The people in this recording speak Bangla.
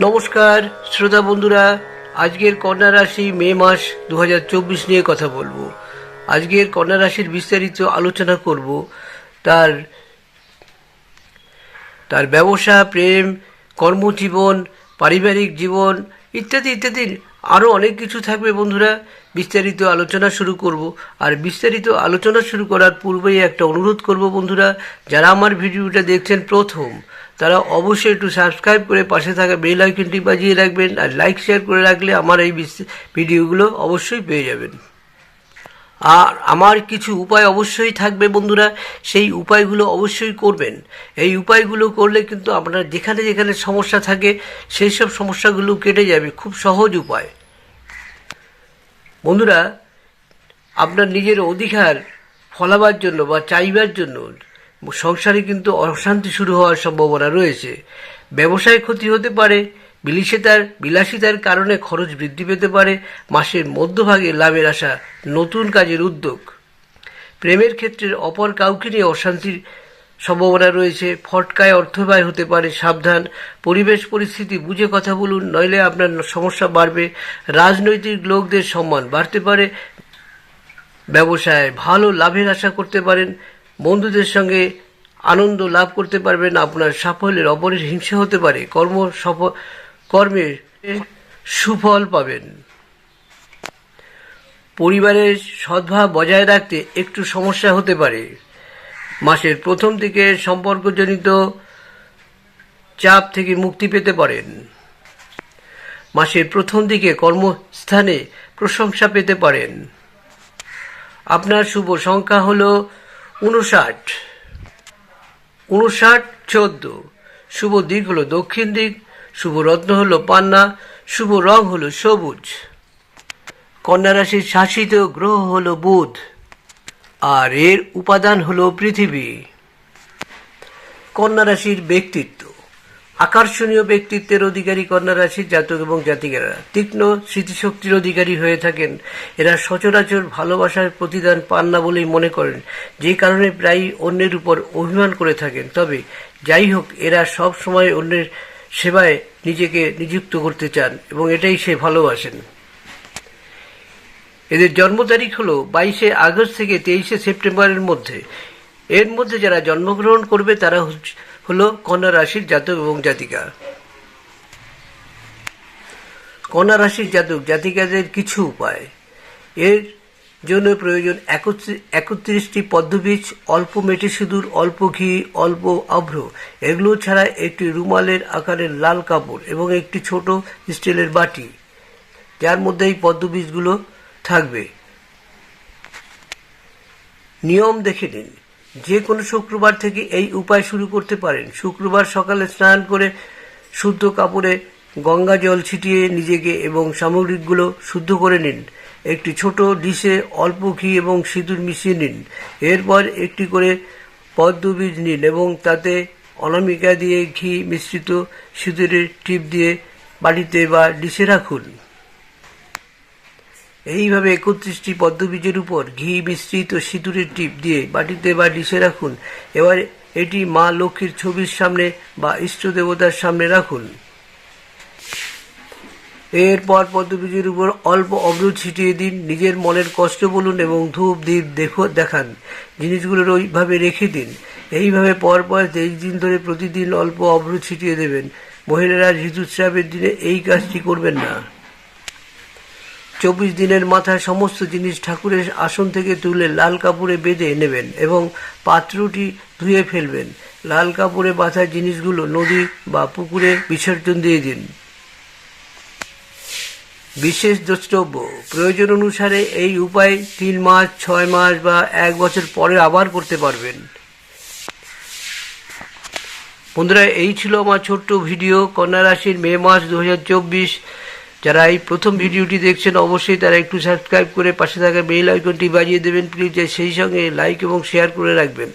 নমস্কার, শ্রোতা বন্ধুরা, আজকের কন্যা রাশি মে মাস দু হাজার চব্বিশ নিয়ে কথা বলব। আজকের কন্যা রাশির বিস্তারিত আলোচনা করব। তার তার ব্যবসা, প্রেম, কর্মজীবন, পারিবারিক জীবন ইত্যাদি ইত্যাদি আরও অনেক কিছু থাকবে বন্ধুরা। বিস্তারিত আলোচনা শুরু করব। আর বিস্তারিত আলোচনা শুরু করার পূর্বেই একটা অনুরোধ করব বন্ধুরা, যারা আমার ভিডিওটা দেখছেন প্রথম, তারা অবশ্যই একটু সাবস্ক্রাইব করে পাশে থাকা বেল আইকনটি বাজিয়ে রাখবেন আর লাইক শেয়ার করে রাখলে আমার এই ভিডিওগুলো অবশ্যই পেয়ে যাবেন। আর আমার কিছু উপায় অবশ্যই থাকবে বন্ধুরা, সেই উপায়গুলো অবশ্যই করবেন। এই উপায়গুলো করলে কিন্তু আপনার যেখানে যেখানে সমস্যা থাকে, সেই সব সমস্যাগুলো কেটে যাবে। খুব সহজ উপায়। বন্ধুরা, আপনার নিজের অধিকার ফলাবার জন্য বা চাইবার জন্য সংসারে কিন্তু অশান্তি শুরু হওয়ার সম্ভাবনা রয়েছে। ব্যবসায় ক্ষতি হতে পারে বিলাসিতার বিলাসিতার কারণে খরচ বৃদ্ধি পেতে পারে, মাসের মধ্যভাগে লাভের আশা নতুন কাজের উদ্যোগ। প্রেমের ক্ষেত্রে অপর কাউকে নিয়ে অশান্তির সম্ভাবনা রয়েছে। ফটকায় অর্থব্যয় হতে পারে, সাবধান। পরিবেশ, পরিস্থিতি, বুঝে কথা বলুন, নইলে আপনার সমস্যা বাড়বে। রাজনৈতিক লোকদের সম্মান বাড়তে পারে। ব্যবসায় ভালো লাভের আশা করতে পারেন। বন্ধুদের সঙ্গে আনন্দ লাভ করতে পারবেন। আপনার সাফল্যের অপরের হিংসা হতে পারে। কর্ম সফ, কর্মে সুফল পাবেন। পরিবারের সদ্ভাব বজায় রাখতে একটু সমস্যা হতে পারে। মাসের প্রথম দিকে সম্পর্কজনিত চাপ থেকে মুক্তি পেতে পারেন। মাসের প্রথম দিকে কর্মস্থানে প্রশংসা পেতে পারেন। আপনার শুভ সংখ্যা হল উনষাট। উনষাট, চোদ্দ। শুভ দিক হলো দক্ষিণ দিক। শুভ রত্ন হলো পান্না। শুভ রং হলো সবুজ। কন্যা রাশির শাসিত গ্রহ হলো বুধ। আর এর উপাদান হলো পৃথিবী। কন্যা রাশির ব্যক্তিত্ব। আকর্ষণীয় ব্যক্তিত্বের অধিকারী কন্যা রাশির জাতক এবং জাতিকারা। তীক্ষ্ণ স্মৃতিশক্তির অধিকারী হয়ে থাকেন। এরা সচরাচর ভালোবাসার প্রতিদান পান না বলেই মনে করেন। যে কারণে প্রায়ই অন্যের উপর অভিমান করে থাকেন। তবে যাই হোক, এরা সব সময় অন্যের সেবায় নিজেকে নিযুক্ত করতে চান এবং এটাই সে ভালোবাসেন। এদের জন্ম তারিখ হলো বাইশে আগস্ট থেকে তেইশে সেপ্টেম্বরের মধ্যে। এর মধ্যে যারা জন্মগ্রহণ করবে তারা হলো কন্যা রাশির জাতক এবং জাতিকা। কন্যা রাশির জাতক, জাতিকাদের কিছু উপায়। এর জন্য প্রয়োজন একত্রি- একত্রিশটি পদ্মবীজ, অল্প মেটে সিঁদুর, অল্প ঘি, অল্প আভ্র। এগুলো ছাড়া একটি রুমালের আকারের লাল কাপড় এবং একটি ছোট স্টিলের বাটি। যার মধ্যে এই পদ্মবীজগুলো থাকবে। নিয়ম দেখে নিন। যে কোনো শুক্রবার থেকে এই উপায় শুরু করতে পারেন। শুক্রবার সকালে স্নান করে শুদ্ধ কাপড়ে গঙ্গা জল ছিটিয়ে নিজেকে এবং সামগ্রিকগুলো শুদ্ধ করে নিন। একটি ছোট ডিশে অল্প ঘি এবং সিঁদুর মিশিয়ে নিন। এরপর একটি করে পদ্মবীজ নিন এবং তাতে অনামিকা দিয়ে ঘি মিশ্রিত সিঁদুরের টিপ দিয়ে বাড়িতে বা ডিশে রাখুন। এইভাবে একত্রিশটি পদ্মবীজের উপর ঘি মিশ্রিত সিঁদুরের টিপ দিয়ে বাটিতে বা ডিশে রাখুন। এবার এটি মা লক্ষ্মীর ছবির সামনে বা ইষ্ট দেবতার সামনে রাখুন। এরপর পদ্মবীজের উপর অল্প অব্র ছিটিয়ে দিন, নিজের মনের কষ্ট বলুন এবং ধূপ দ্বীপ দেখো, দেখান। জিনিসগুলোর ওইভাবে রেখে দিন। এইভাবে পর পর তেইশ দিন ধরে প্রতিদিন অল্প অব্র ছিটিয়ে দেবেন। মহিলারা ঋতুস্রাবের দিনে এই কাজটি করবেন না। চব্বিশ দিনের মাথায় সমস্ত জিনিস ঠাকুরের আসন থেকে তুলে লাল কাপড়ে বেঁধে নেবেন এবং পাত্রটি ধুয়ে ফেলবেন। লাল কাপড়ে বাঁধা জিনিসগুলো নদী বা পুকুরে বিসর্জন দিয়ে দিন। বিশেষ দ্রষ্টব্য, প্রয়োজন অনুসারে এই উপায় তিন মাস, ছয় মাস বা এক বছর পরে আবার করতে পারবেন। বন্ধুরা, এই ছিল আমার ছোট্ট ভিডিও। কন্যা রাশির মে মাস দুহাজার চব্বিশ। যারা এই প্রথম ভিডিওটি দেখছেন, অবশ্যই তারা একটু সাবস্ক্রাইব করে পাশে থাকা বেল আইকনটি বাজিয়ে দেবেন প্লিজ সেই সঙ্গে লাইক এবং শেয়ার করে রাখবেন।